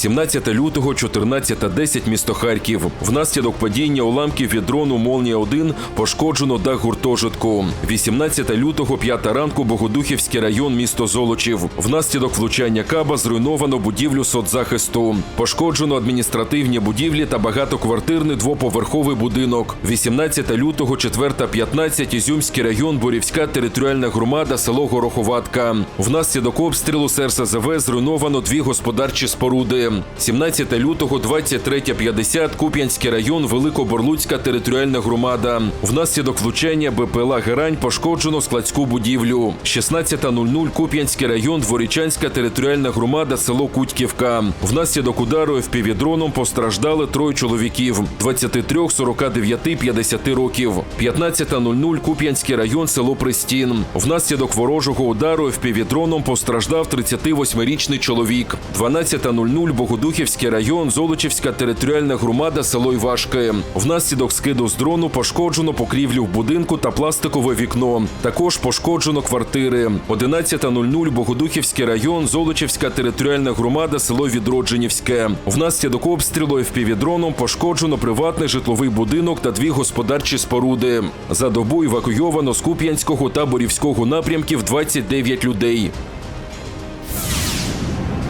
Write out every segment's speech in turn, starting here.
17 лютого, 14.10, місто Харків. Внаслідок падіння уламків від дрону Молнія-1 пошкоджено дах гуртожитку. 18 лютого, 5 ранку, Богодухівський район, місто Золочів. Внаслідок влучання каба зруйновано будівлю соцзахисту. Пошкоджено адміністративні будівлі та багатоквартирний двоповерховий будинок. 18 лютого, 4.15, Ізюмський район, Борівська територіальна громада, село Гороховатка. Внаслідок обстрілу з РСЗВ зруйновано дві господарчі споруди. 17 лютого, 23.50, Куп'янський район, Великоборлуцька територіальна громада. Внаслідок влучання БПЛА Герань пошкоджено складську будівлю. 16.00, Куп'янський район, Дворічанська територіальна громада, село Кутьківка. Внаслідок удару ФПВ-дроном постраждали троє чоловіків 23, 49, 50 років. 15.00, Куп'янський район, село Пристін. Внаслідок ворожого удару ФПВ-дроном постраждав 38-річний чоловік. 12.00, Богодухівський район, Золочівська територіальна громада, село Івашки. Внаслідок скиду з дрону пошкоджено покрівлю в будинку та пластикове вікно. Також пошкоджено квартири. 11.00, Богодухівський район, Золочівська територіальна громада, село Відродженівське. Внаслідок обстрілу ФПВ-дроном пошкоджено приватний житловий будинок та дві господарчі споруди. За добу евакуйовано з Куп'янського та Борівського напрямків 29 людей.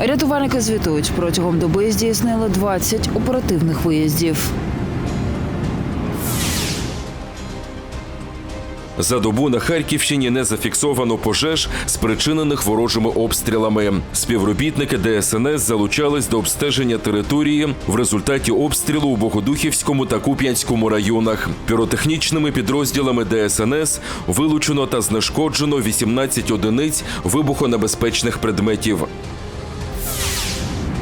Рятувальники звітують, протягом доби здійснили 20 оперативних виїздів. За добу на Харківщині не зафіксовано пожеж, спричинених ворожими обстрілами. Співробітники ДСНС залучались до обстеження території в результаті обстрілу у Богодухівському та Куп'янському районах. Піротехнічними підрозділами ДСНС вилучено та знешкоджено 18 одиниць вибухонебезпечних предметів.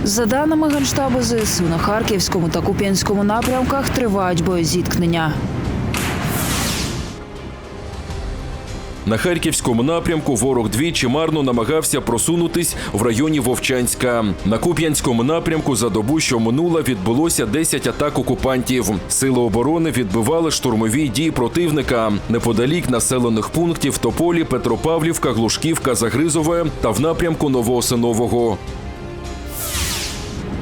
За даними Генштабу ЗСУ, на Харківському та Куп'янському напрямках тривають боєзіткнення. На харківському напрямку ворог двічі марно намагався просунутись в районі Вовчанська. На Куп'янському напрямку за добу, що минула, відбулося 10 атак окупантів. Сили оборони відбивали штурмові дії противника неподалік населених пунктів Тополі, Петропавлівка, Глушківка, Загризове та в напрямку Новоосинового.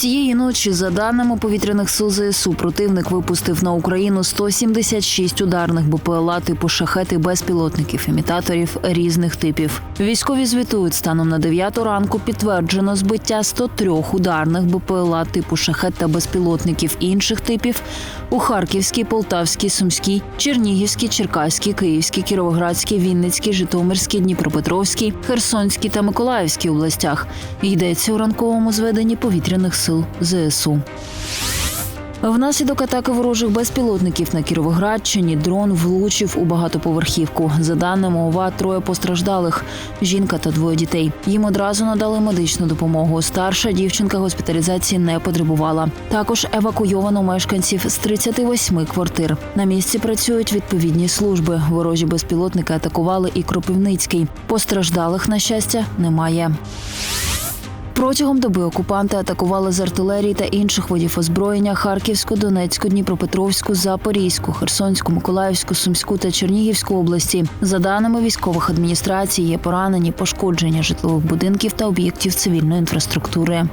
Цієї ночі, за даними повітряних сил ЗСУ, противник випустив на Україну 176 ударних БПЛА типу шахети безпілотників, імітаторів різних типів. Військові звітують станом на 9 ранку підтверджено збиття 103 ударних БПЛА типу шахет та безпілотників інших типів у Харківській, Полтавській, Сумській, Чернігівській, Черкаській, Київській, Кіровоградській, Вінницькій, Житомирській, Дніпропетровській, Херсонській та Миколаївській областях. Йдеться у ранковому зведенні повітряних сил ЗСУ. Внаслідок атаки ворожих безпілотників на Кіровоградщині дрон влучив у багатоповерхівку. За даними ОВА, троє постраждалих жінка та двоє дітей. Їм одразу надали медичну допомогу. Старша дівчинка госпіталізації не потребувала. Також евакуйовано мешканців з 38 квартир. На місці працюють відповідні служби. Ворожі безпілотники атакували і Кропивницький. Постраждалих, на щастя, немає. Протягом доби окупанти атакували з артилерії та інших видів озброєння Харківську, Донецьку, Дніпропетровську, Запорізьку, Херсонську, Миколаївську, Сумську та Чернігівську області. За даними військових адміністрацій, є поранені пошкодження житлових будинків та об'єктів цивільної інфраструктури.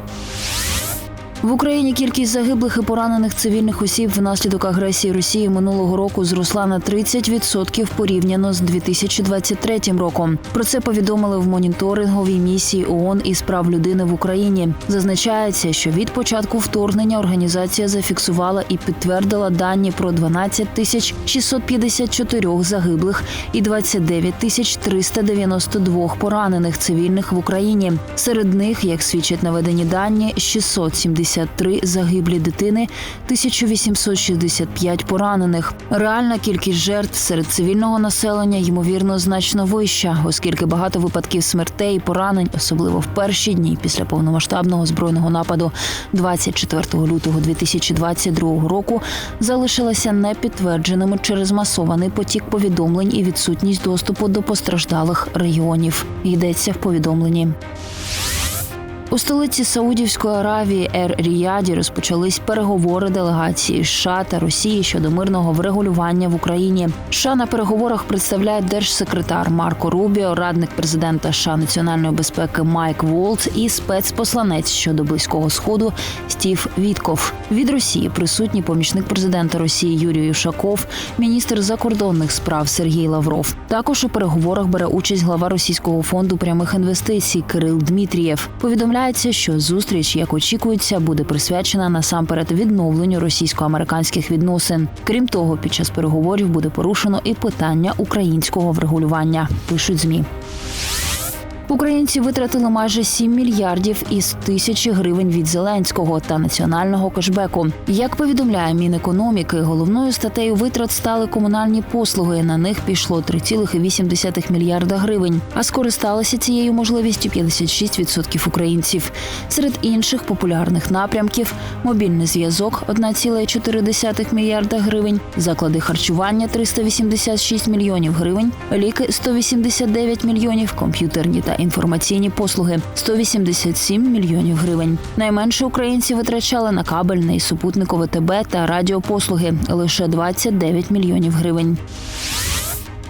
В Україні кількість загиблих і поранених цивільних осіб внаслідок агресії Росії минулого року зросла на 30% порівняно з 2023 роком. Про це повідомили в моніторинговій місії ООН із прав людини в Україні. Зазначається, що від початку вторгнення організація зафіксувала і підтвердила дані про 12 тисяч 654 загиблих і 29 тисяч 392 поранених цивільних в Україні. Серед них, як свідчать наведені дані, 670 53 загиблі дитини, 1865 поранених. Реальна кількість жертв серед цивільного населення ймовірно значно вища, оскільки багато випадків смертей і поранень, особливо в перші дні після повномасштабного збройного нападу 24 лютого 2022 року, залишилися непідтвердженими через масований потік повідомлень і відсутність доступу до постраждалих регіонів. Йдеться в повідомленні. У столиці Саудівської Аравії Ер Ріяді розпочались переговори делегації США та Росії щодо мирного врегулювання в Україні. США на переговорах представляють держсекретар Марко Рубіо, радник президента США національної безпеки Майк Волц і спецпосланець щодо близького сходу Стів Вітков. Від Росії присутні помічник президента Росії Юрій Юшаков, міністр закордонних справ Сергій Лавров. Також у переговорах бере участь глава російського фонду прямих інвестицій Кирил Дмитрієв. Повідомляється, що зустріч, як очікується, буде присвячена насамперед відновленню російсько-американських відносин. Крім того, під час переговорів буде порушено і питання українського врегулювання. Пишуть змі. Українці витратили майже 7 мільярдів із тисячі гривень від Зеленського та національного кешбеку. Як повідомляє Мінекономіки, головною статтею витрат стали комунальні послуги. На них пішло 3,8 мільярда гривень. А скористалися цією можливістю 56% українців. Серед інших популярних напрямків мобільний зв'язок 1,4 мільярда гривень, заклади харчування 386 мільйонів гривень, ліки 189 мільйонів, комп'ютерні та інформаційні послуги 187 мільйонів гривень. Найменше українці витрачали на кабельне і супутникове ТБ та радіопослуги лише 29 мільйонів гривень.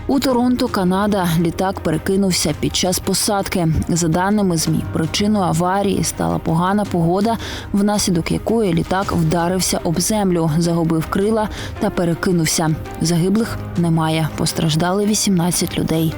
У Торонто, Канада, літак перекинувся під час посадки. За даними змі, причиною аварії стала погана погода, внаслідок якої літак вдарився об землю, загубив крила та перекинувся. Загиблих немає. Постраждали 18 людей.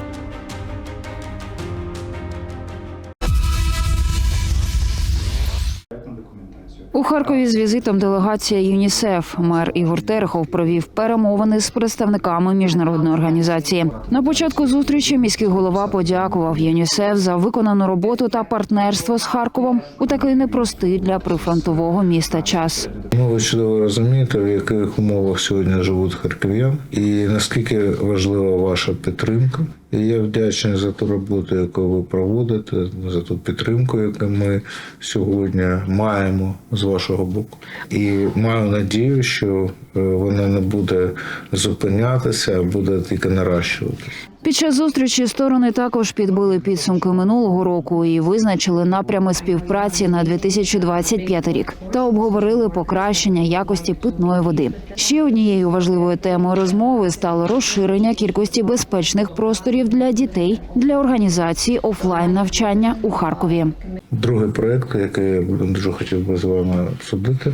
Харкові з візитом делегація ЮНІСЕФ мер Ігор Терехов провів перемовини з представниками міжнародної організації. На початку зустрічі міський голова подякував ЮНІСЕФ за виконану роботу та партнерство з Харковом у такий непростий для прифронтового міста час. Ну, ви чудово розумієте, в яких умовах сьогодні живуть харків'ян, і наскільки важлива ваша підтримка. І я вдячний за ту роботу, яку ви проводите, за ту підтримку, яку ми сьогодні маємо з вашого боку. І маю надію, що вона не буде зупинятися, а буде тільки наращуватися. Під час зустрічі сторони також підбили підсумки минулого року і визначили напрями співпраці на 2025 рік та обговорили покращення якості питної води. Ще однією важливою темою розмови стало розширення кількості безпечних просторів для дітей для організації офлайн навчання у Харкові. Другий проект, який я дуже хотів би з вами обсудити,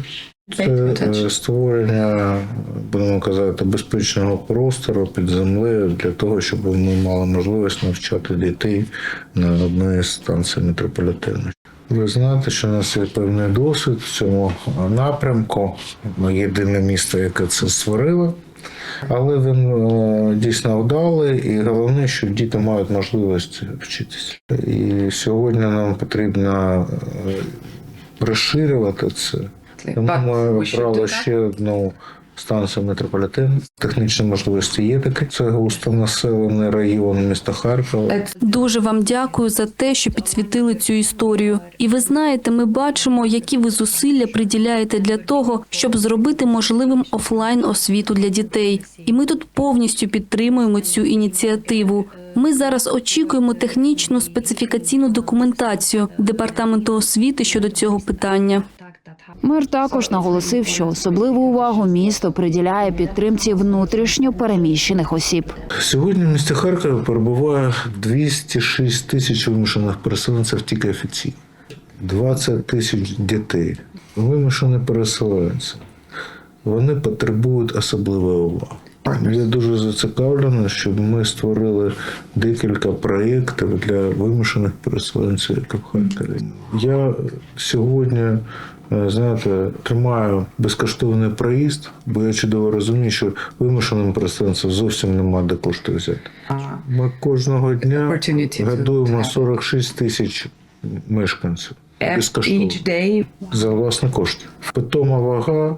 це е, створення, будемо казати, безпечного простору під землею для того, щоб ми мали можливість навчати дітей на одній з станцій метрополітену. Ви знаєте, що у нас є певний досвід в цьому напрямку. Ми єдине місто, яке це створило. Але він е, дійсно вдалий, і головне, що діти мають можливість вчитися. І сьогодні нам потрібно е, розширювати це. Тому ми обрали ще одну станцію метрополітену. Технічні можливості є таке. Це густонаселений район міста Харкова. Дуже вам дякую за те, що підсвітили цю історію. І ви знаєте, ми бачимо, які ви зусилля приділяєте для того, щоб зробити можливим офлайн освіту для дітей. І ми тут повністю підтримуємо цю ініціативу. Ми зараз очікуємо технічну специфікаційну документацію департаменту освіти щодо цього питання. Мер також наголосив, що особливу увагу місто приділяє підтримці внутрішньо переміщених осіб. Сьогодні в місті Харкові перебуває 206 тисяч вимушених переселенців тільки офіційно. 20 тисяч дітей. Вимушені переселенці. Вони потребують особливої уваги. Я дуже зацікавлений, щоб ми створили декілька проєктів для вимушених переселенців, в Харкові. Я сьогодні, знаєте, тримаю безкоштовний проїзд, бо я чудово розумію, що вимушеним переселенцям зовсім нема де кошти взяти. Ми кожного дня годуємо 46 тисяч мешканців. безкоштовно за власні кошти. Питома вага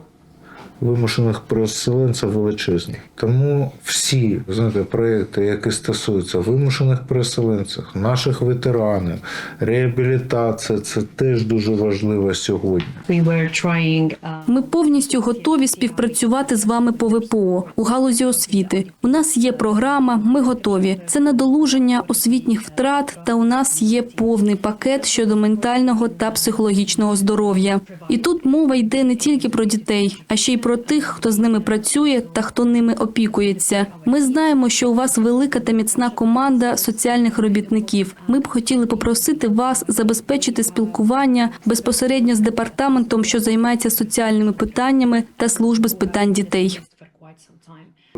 вимушених переселенців величезні. Тому всі знаєте, проекти, які стосуються вимушених переселенців, наших ветеранів, реабілітація, це теж дуже важливо сьогодні. we were trying uh, Ми повністю готові співпрацювати з вами по ВПО у галузі освіти. У нас є програма, ми готові. Це надолуження освітніх втрат, та у нас є повний пакет щодо ментального та психологічного здоров'я. І тут мова йде не тільки про дітей, а ще й про тих, хто з ними працює та хто ними опікується. Ми знаємо, що у вас велика та міцна команда соціальних робітників. Ми б хотіли попросити вас забезпечити спілкування безпосередньо з департаментом, що займається соціальними питаннями та служби з питань дітей.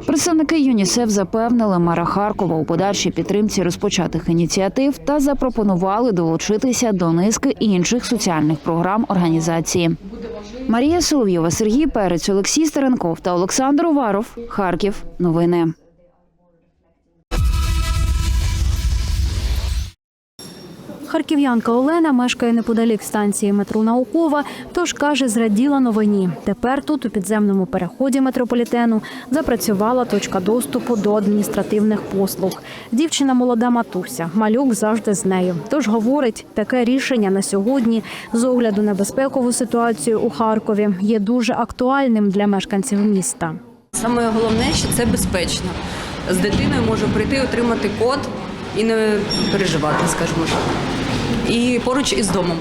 Представники ЮНІСЕФ запевнили мера Харкова у подальшій підтримці розпочатих ініціатив та запропонували долучитися до низки інших соціальних програм організації. Марія Соловйова, Сергій Перець, Олексій Старенков та Олександр Уваров. Харків. Новини. Харків'янка Олена мешкає неподалік станції метро Наукова, тож каже, зраділа новині. Тепер тут, у підземному переході метрополітену, запрацювала точка доступу до адміністративних послуг. Дівчина молода матуся, малюк завжди з нею. Тож говорить, таке рішення на сьогодні, з огляду на безпекову ситуацію у Харкові, є дуже актуальним для мешканців міста. Саме головне, що це безпечно. З дитиною можу прийти, отримати код і не переживати, скажімо так. І поруч із домом.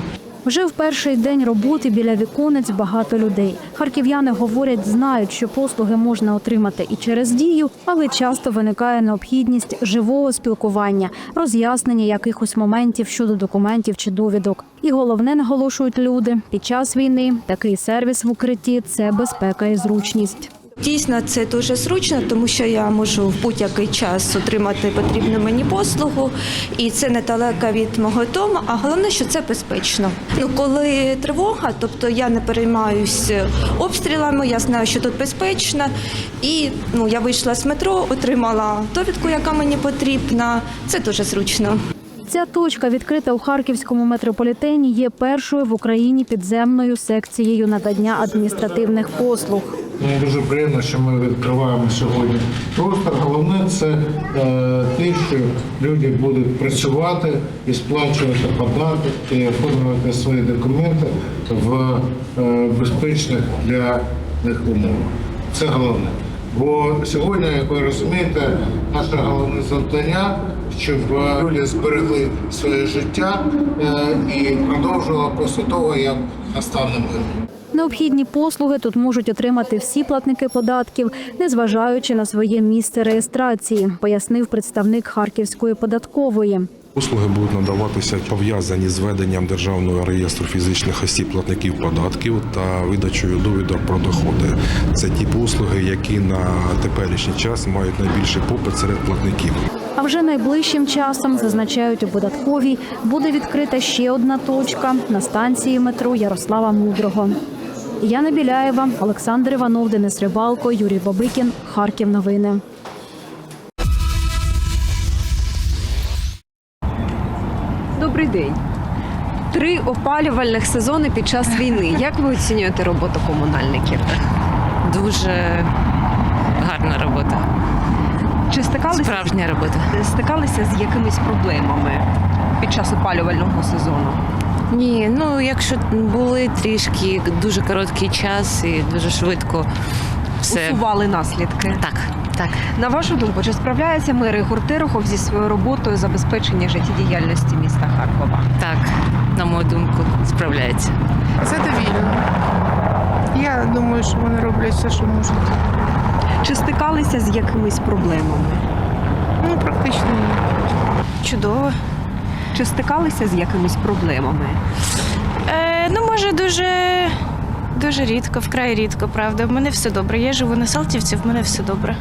Вже в перший день роботи біля віконець багато людей. Харків'яни говорять, знають, що послуги можна отримати і через дію, але часто виникає необхідність живого спілкування, роз'яснення якихось моментів щодо документів чи довідок. І головне наголошують люди під час війни такий сервіс в укритті це безпека і зручність. Дійсно, це дуже зручно, тому що я можу в будь-який час отримати потрібну мені послугу, і це недалеко від мого дому. А головне, що це безпечно. Ну, коли тривога, тобто я не переймаюсь обстрілами, я знаю, що тут безпечно. І ну, я вийшла з метро, отримала довідку, яка мені потрібна. Це дуже зручно. Ця точка, відкрита у харківському метрополітені, є першою в Україні підземною секцією надання адміністративних послуг. Мені дуже приємно, що ми відкриваємо сьогодні простор. Головне це е, те, що люди будуть працювати і сплачувати податки і оформлювати свої документи в е, безпечних для них умовах. Це головне. Бо сьогодні, як ви розумієте, наше головне завдання, щоб е, люди зберегли своє життя е, і продовжували після того, як настане мир. Необхідні послуги тут можуть отримати всі платники податків, незважаючи на своє місце реєстрації, пояснив представник Харківської податкової. Послуги будуть надаватися пов'язані з веденням державного реєстру фізичних осіб платників податків та видачею довідок про доходи. Це ті послуги, які на теперішній час мають найбільший попит серед платників. А вже найближчим часом зазначають у податковій, буде відкрита ще одна точка на станції метро Ярослава Мудрого. Яна Біляєва, Олександр Іванов, Денис Рибалко, Юрій Бабикін. Харків. Новини. Добрий день. Три опалювальних сезони під час війни. Як ви оцінюєте роботу комунальників? Дуже гарна робота. Чи стикалися, Справжня робота. стикалися з якимись проблемами під час опалювального сезону? Ні, ну якщо були трішки дуже короткий час і дуже швидко все. Усували наслідки. Так, так. На вашу думку, чи справляється мер Ігор Терехов зі своєю роботою забезпечення життєдіяльності міста Харкова? Так, на мою думку, справляється. Задовільно. Я думаю, що вони роблять все, що можуть. Чи стикалися з якимись проблемами? Ну, практично ні. Чудово. Чи стикалися з якимись проблемами? Е, ну, може, дуже, дуже рідко, вкрай рідко, правда. В мене все добре. Я живу на Салтівці, в мене все добре.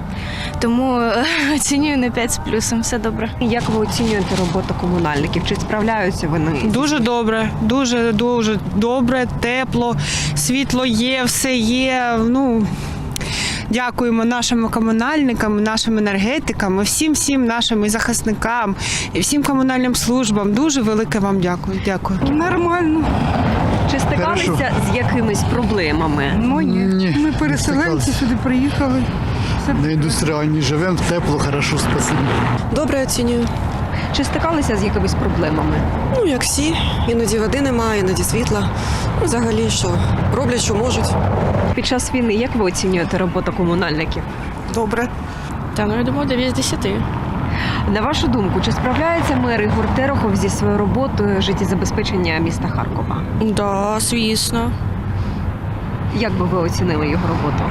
Тому е, оцінюю на 5 з плюсом, все добре. Як ви оцінюєте роботу комунальників? Чи справляються вони? Дуже добре, дуже дуже добре, тепло, світло є, все є. Ну дякуємо нашим комунальникам, нашим енергетикам, всім всім нашим і захисникам і всім комунальним службам. Дуже велике вам дякую. Дякую. Нормально. Чи стикалися з якимись проблемами? Ну ні. ні. Ми переселенці сюди приїхали. На індустріальній живемо, тепло, хорошо, спасибо. Добре оцінюю. Чи стикалися з якимись проблемами? Ну, як всі, іноді води немає, іноді світла. Ну, взагалі, що роблять, що можуть. Під час війни як ви оцінюєте роботу комунальників? Добре. Та ну я думаю, 9 з 10. На вашу думку, чи справляється мер Ігор Терехов зі своєю роботою життєзабезпечення міста Харкова? Да, звісно. Як би ви оцінили його роботу?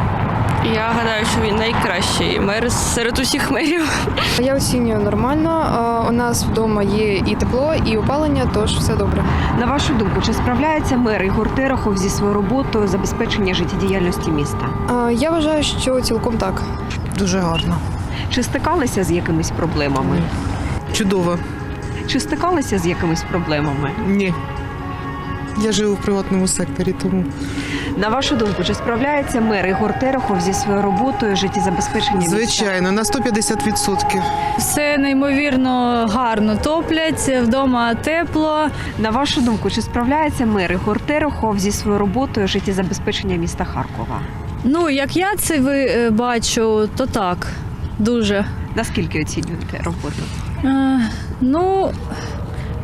Я гадаю, що він найкращий мер серед усіх мерів. Я оцінюю нормально. У нас вдома є і тепло, і опалення, тож все добре. На вашу думку, чи справляється мер Ігор Терехов зі своєю роботою забезпечення життєдіяльності міста? Я вважаю, що цілком так. Дуже гарно. Чи стикалися з якимись проблемами? Чудово. Чи стикалися з якимись проблемами? Ні. Я живу в приватному секторі, тому На вашу думку, чи справляється мер Ігор Терехов зі своєю роботою життєзабезпечення міста? звичайно на 150%. Все неймовірно гарно топлять, вдома тепло. На вашу думку, чи справляється мер Ігор Терехов зі своєю роботою життєзабезпечення міста Харкова? Ну, як я це ви е, бачу, то так. Дуже. Наскільки оцінюєте роботу? Е, ну,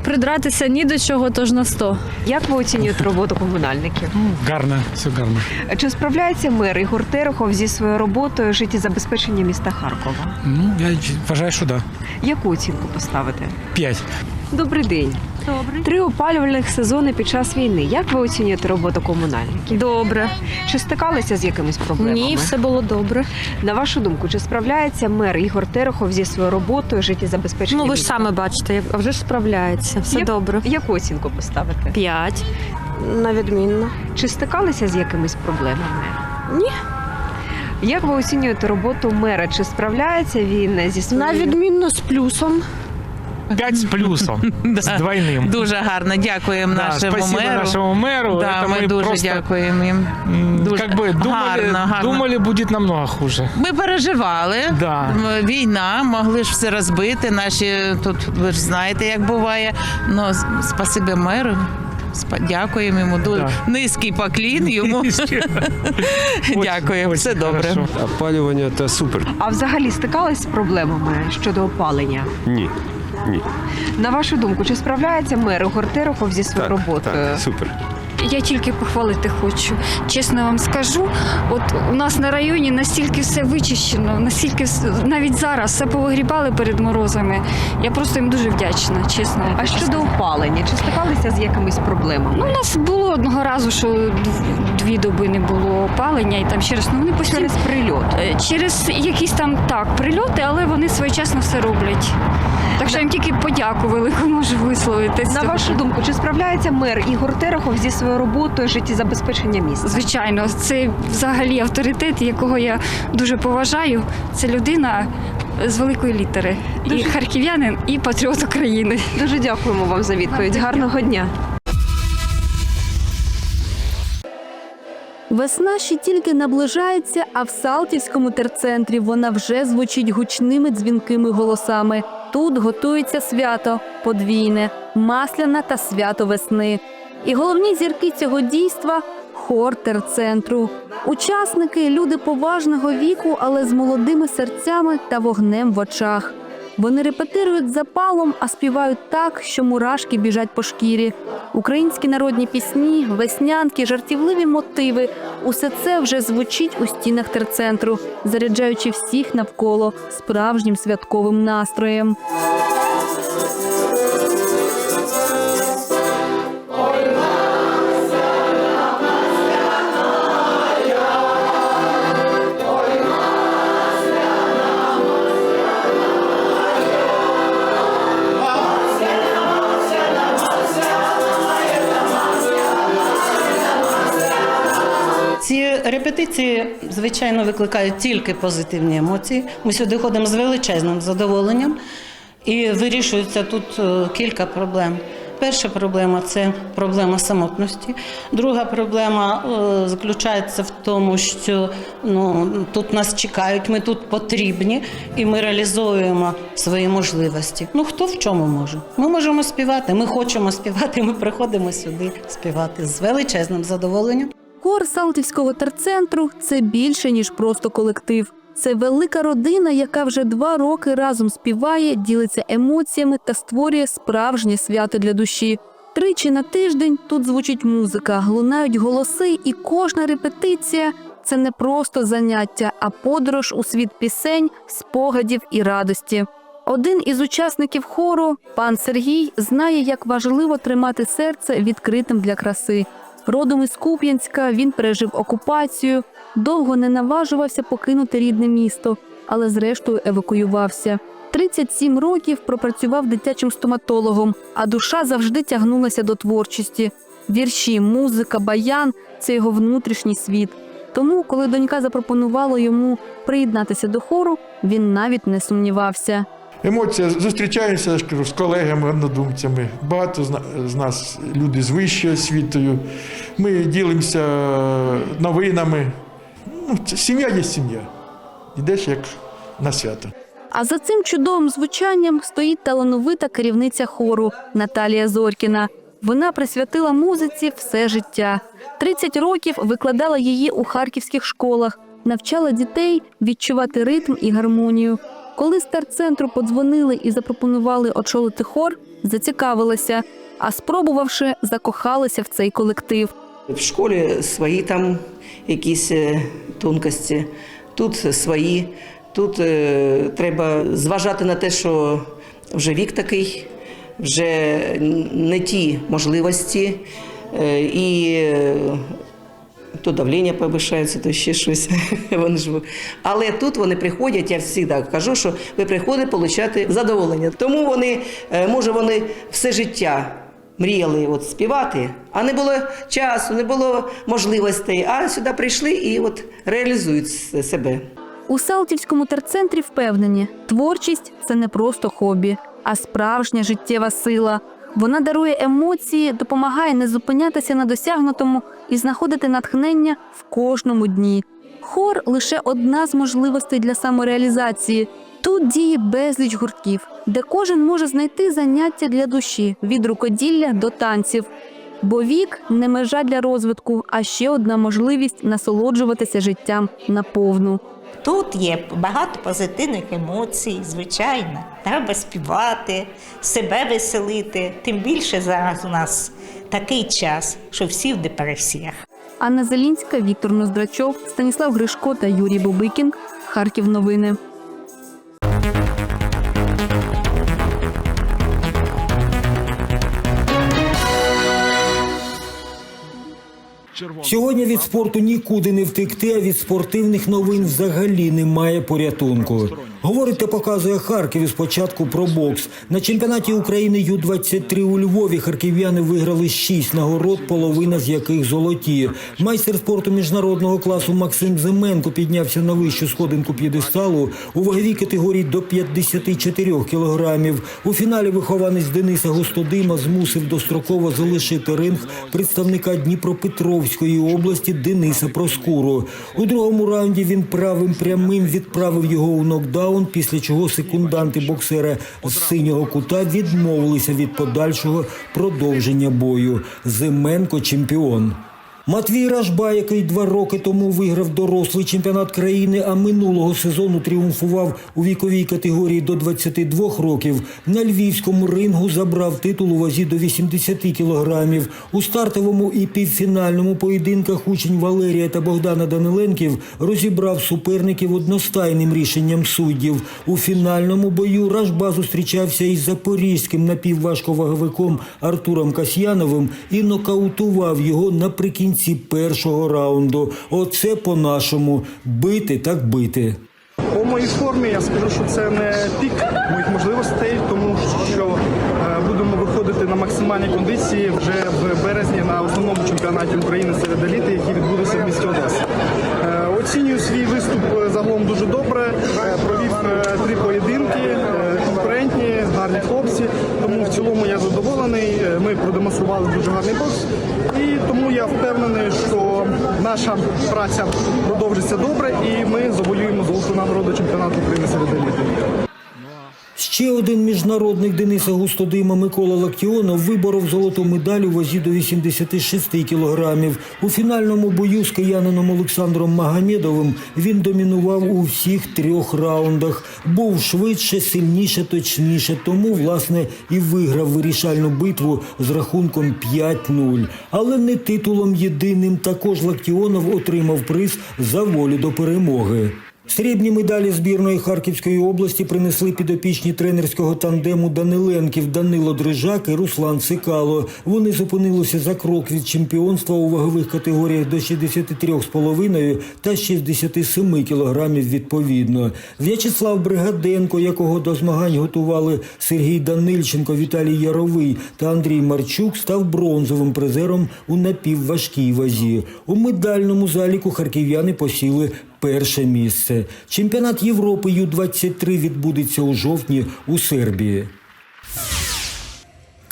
придратися ні до чого, тож на 100. Як ви оцінюєте роботу комунальників? Гарно, все гарно. Чи справляється мер Ігор Терехов зі своєю роботою життєзабезпечення міста Харкова? Ну, я вважаю, що да. Яку оцінку поставити? П'ять. Добрий день. Добрий. Три опалювальних сезони під час війни. Як ви оцінюєте роботу комунальників? Добре. Чи стикалися з якимись проблемами? Ні, все було добре. На вашу думку, чи справляється мер Ігор Терехов зі своєю роботою життєзабезпечення? Ну, ви ж саме бачите, а вже ж справляється. Все Як- добре. Яку оцінку поставити? П'ять. На відмінно. Чи стикалися з якимись проблемами? Ні. Як ви оцінюєте роботу мера? Чи справляється він зі своєю... На відмінно з плюсом. П'ять з плюсом. з двойним. Дуже гарно дякуємо Да, нашому спасибо меру. нашему мэру. Да, Это ми, мы дуже просто, дякуємо їм. м, Дуже как бы думали, гарно, гарно. думали, будет намного хуже. Ми переживали. Да. М, Війна, могли ж все розбити. Наші тут ви ж знаєте, як буває. Ну, с- спасибі меру. Спа- Дякуємо йому. Ду- Да. Низький поклін йому. Дякую, все добре. Хорошо. Опалювання та супер. А взагалі стикались з проблемами щодо опалення? Ні. Ні. На вашу думку, чи справляється мер Ігор Терехов зі своєю Так, роботою? так, супер. Я тільки похвалити хочу. Чесно вам скажу, от у нас на районі настільки все вичищено, настільки навіть зараз все повигрібали перед морозами. Я просто їм дуже вдячна, чесно. вам А щодо опалення, чи стикалися з якимись проблемами? Ну, у нас було одного разу, що дві доби не було опалення, і там через ну вони постійно Через прильот. Е, через якісь там так прильоти, але вони своєчасно все роблять. Так що їм тільки подяку велику можу висловити. На вашу думку, чи справляється мер Ігор Терехов зі своєю роботою життєзабезпечення міста? Звичайно, це взагалі авторитет, якого я дуже поважаю. Це людина з великої літери. І харків'янин, і патріот України. Дуже дякуємо вам за відповідь. Гарного дня. Весна ще тільки наближається, а в Салтівському терцентрі вона вже звучить гучними дзвінкими голосами. Тут готується свято подвійне, масляна та свято весни. І головні зірки цього дійства хор терцентру. Учасники люди поважного віку, але з молодими серцями та вогнем в очах. Вони репетирують запалом, а співають так, що мурашки біжать по шкірі. Українські народні пісні, веснянки, жартівливі мотиви усе це вже звучить у стінах терцентру, заряджаючи всіх навколо справжнім святковим настроєм. Репетиції, звичайно, викликають тільки позитивні емоції. Ми сюди ходимо з величезним задоволенням і вирішується тут е, кілька проблем. перша проблема це проблема самотності. Друга проблема е, заключається в тому, що ну, тут нас чекають, ми тут потрібні і ми реалізовуємо свої можливості. Ну хто в чому може? Ми можемо співати, ми хочемо співати, ми приходимо сюди співати з величезним задоволенням. Хор Салтівського терцентру це більше ніж просто колектив. Це велика родина, яка вже два роки разом співає, ділиться емоціями та створює справжнє свято для душі. Тричі на тиждень тут звучить музика, лунають голоси, і кожна репетиція це не просто заняття, а подорож у світ пісень, спогадів і радості. Один із учасників хору, пан Сергій, знає, як важливо тримати серце відкритим для краси. Родом із Куп'янська він пережив окупацію, довго не наважувався покинути рідне місто, але зрештою евакуювався. 37 років пропрацював дитячим стоматологом, а душа завжди тягнулася до творчості. Вірші, музика, баян це його внутрішній світ. Тому, коли донька запропонувала йому приєднатися до хору, він навіть не сумнівався. Емоція зустрічаємося я ж кажу, з колегами, однодумцями. Багато з нас люди з вищою освітою. Ми ділимося новинами. Ну, сім'я є сім'я. Йдеш як на свято. А за цим чудовим звучанням стоїть талановита керівниця хору Наталія Зоркіна. Вона присвятила музиці все життя. 30 років викладала її у харківських школах, навчала дітей відчувати ритм і гармонію. Коли з терцентру подзвонили і запропонували очолити хор, зацікавилася, а спробувавши, закохалася в цей колектив. В школі свої там якісь е, тонкості, тут свої. Тут е, треба зважати на те, що вже вік такий, вже не ті можливості, е, і е, то давлення повишається, то ще щось. Вони ж... Але тут вони приходять, я завжди кажу, що ви приходите отримати задоволення. Тому вони, е, може, вони все життя мріяли от співати, а не було часу, не було можливостей. А сюди прийшли і от реалізують себе. У Салтівському терцентрі впевнені, творчість це не просто хобі, а справжня життєва сила. Вона дарує емоції, допомагає не зупинятися на досягнутому і знаходити натхнення в кожному дні. Хор лише одна з можливостей для самореалізації. Тут діє безліч гуртків, де кожен може знайти заняття для душі від рукоділля до танців. Бо вік не межа для розвитку, а ще одна можливість насолоджуватися життям наповну. Тут є багато позитивних емоцій, звичайно. Треба співати, себе веселити. Тим більше зараз у нас такий час, що всі в депресіях. Анна Зелінська, Віктор Ноздрачов, Станіслав Гришко та Юрій Бубикін. Харків новини. Сьогодні від спорту нікуди не втекти, а від спортивних новин взагалі немає порятунку. Говорить та показує Харків із початку про бокс. На чемпіонаті України Ю-23 у Львові харків'яни виграли шість нагород, половина з яких золоті. Майстер спорту міжнародного класу Максим Зименко піднявся на вищу сходинку п'єдесталу у ваговій категорії до 54 кілограмів. У фіналі вихованець Дениса Гостодима змусив достроково залишити ринг представника Дніпропетровської області Дениса Проскуру. У другому раунді він правим прямим відправив його у нокдаун, після чого секунданти боксера з синього кута відмовилися від подальшого продовження бою. Зименко чемпіон. Матвій Ражба, який два роки тому виграв дорослий чемпіонат країни, а минулого сезону тріумфував у віковій категорії до 22 років, на львівському рингу забрав титул у вазі до 80 кілограмів. У стартовому і півфінальному поєдинках учень Валерія та Богдана Даниленків розібрав суперників одностайним рішенням суддів. У фінальному бою Ражба зустрічався із запорізьким напівважковаговиком Артуром Касьяновим і нокаутував його наприкінці першого раунду. Оце по-нашому бити так бити. По моїй формі я скажу, що це не пік моїх можливостей, тому що е, будемо виходити на максимальні кондиції вже в березні на основному чемпіонаті України серед еліти, який відбудеться в місті Одеса. Е, Оцінюю свій виступ е, загалом дуже добре. Провів три поєдинки, е, конкурентні, гарні хлопці. Тому в цілому я задоволений. е, ми продемонстрували дуже гарний бокс. І тому я впевнений, що наша праця продовжиться добре, і ми завоюємо золоту нагороду чемпіонату України серед еліти. Ще один міжнародник Дениса Густодима Микола Лактіонов виборов золоту медаль у вазі до 86 кілограмів. У фінальному бою з киянином Олександром Магомедовим він домінував у всіх трьох раундах. Був швидше, сильніше, точніше. Тому, власне, і виграв вирішальну битву з рахунком 5-0. Але не титулом єдиним. Також Лактіонов отримав приз за волю до перемоги. Срібні медалі збірної Харківської області принесли підопічні тренерського тандему Даниленків Данило Дрижак і Руслан Цикало. Вони зупинилися за крок від чемпіонства у вагових категоріях до 63,5 та 67 кілограмів відповідно. В'ячеслав Бригаденко, якого до змагань готували Сергій Данильченко, Віталій Яровий та Андрій Марчук, став бронзовим призером у напівважкій вазі. У медальному заліку харків'яни посіли перше місце. Чемпіонат Європи Ю-23 відбудеться у жовтні у Сербії.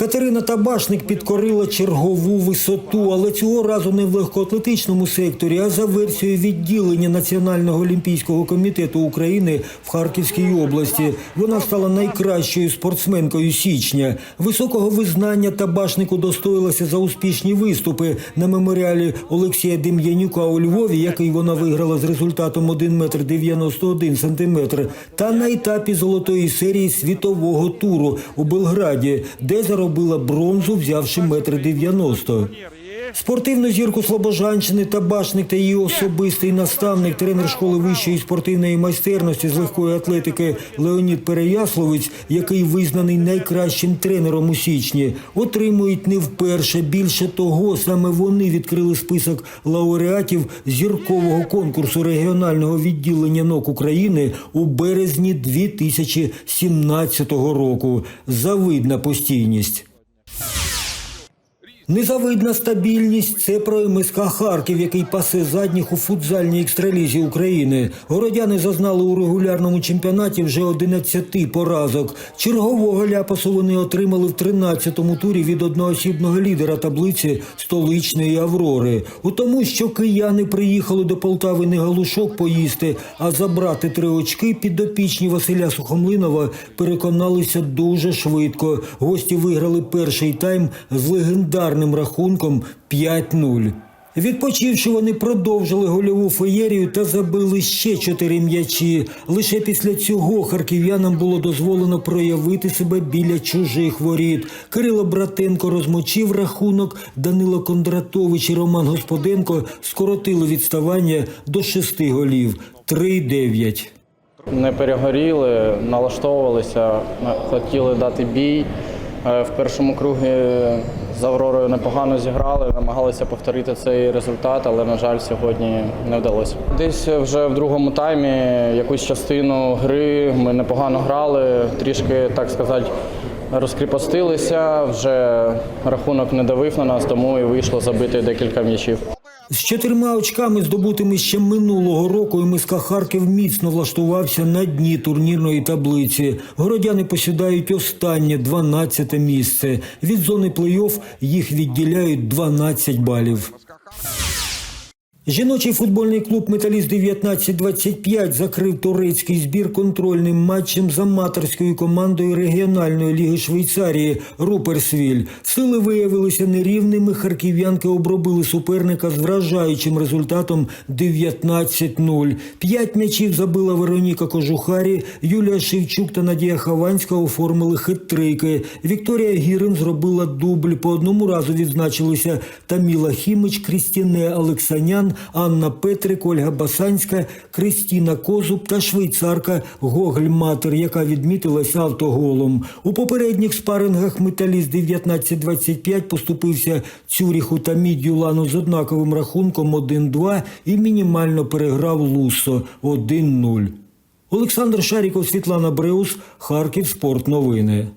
Катерина Табашник підкорила чергову висоту, але цього разу не в легкоатлетичному секторі, а за версією відділення Національного олімпійського комітету України в Харківській області. Вона стала найкращою спортсменкою січня. Високого визнання Табашник удостоїлася за успішні виступи на меморіалі Олексія Дем'янюка у Львові, який вона виграла з результатом 1 метр 91 сантиметр, та на етапі золотої серії світового туру у Белграді, де заробила бронзу, взявши метр 90. Спортивну зірку Слобожанщини Табашник та її особистий наставник, тренер школи вищої спортивної майстерності з легкої атлетики Леонід Переясловець, який визнаний найкращим тренером у січні, отримують не вперше. Більше того, саме вони відкрили список лауреатів зіркового конкурсу регіонального відділення НОК України у березні 2017 року. Завидна постійність. Незавидна стабільність це про МСК Харків, який пасе задніх у футзальній екстралізі України. Городяни зазнали у регулярному чемпіонаті вже 11 поразок. Чергового ляпасу вони отримали в 13-му турі від одноосібного лідера таблиці столичної Аврори. У тому, що кияни приїхали до Полтави не галушок поїсти, а забрати три очки, підопічні Василя Сухомлинова переконалися дуже швидко. Гості виграли перший тайм з легендарним рахунком 5-0. Відпочивши, вони продовжили гольову феєрію та забили ще чотири м'ячі. Лише після цього харків'янам було дозволено проявити себе біля чужих воріт. Кирило Братенко розмочив рахунок, Данило Кондратович і Роман Господенко скоротили відставання до шести голів 3-9. Не перегоріли, налаштовувалися, хотіли дати бій. Е, В першому кругі з Авророю непогано зіграли, намагалися повторити цей результат, але, на жаль, сьогодні не вдалося. Десь вже в другому таймі якусь частину гри ми непогано грали, трішки, так сказати, розкріпостилися, вже рахунок не давив на нас, тому і вийшло забити декілька м'ячів. З чотирма очками, здобутими ще минулого року, МСК Харків міцно влаштувався на дні турнірної таблиці. Городяни посідають останнє 12 місце. Від зони плей-офф їх відділяють 12 балів. Жіночий футбольний клуб Металіст 1925 закрив турецький збір контрольним матчем з аматорською командою регіональної ліги Швейцарії Руперсвіль. Сили виявилися нерівними. Харків'янки обробили суперника з вражаючим результатом 19-0. П'ять м'ячів забила Вероніка Кожухарі, Юлія Шевчук та Надія Хованська оформили хит-трики. Вікторія Гірин зробила дубль. По одному разу відзначилися Таміла Хімич, Крістіне Олексанян, Анна Петрик, Ольга Басанська, Кристіна Козуб та швейцарка Гоголь Матер, яка відмітилася автоголом. У попередніх спарингах металіст 1925 поступився Цюріху та Мідюлану з однаковим рахунком 1-2 і мінімально переграв Лусо 1-0. Олександр Шаріков, Світлана Бреус, Харків. Спорт новини.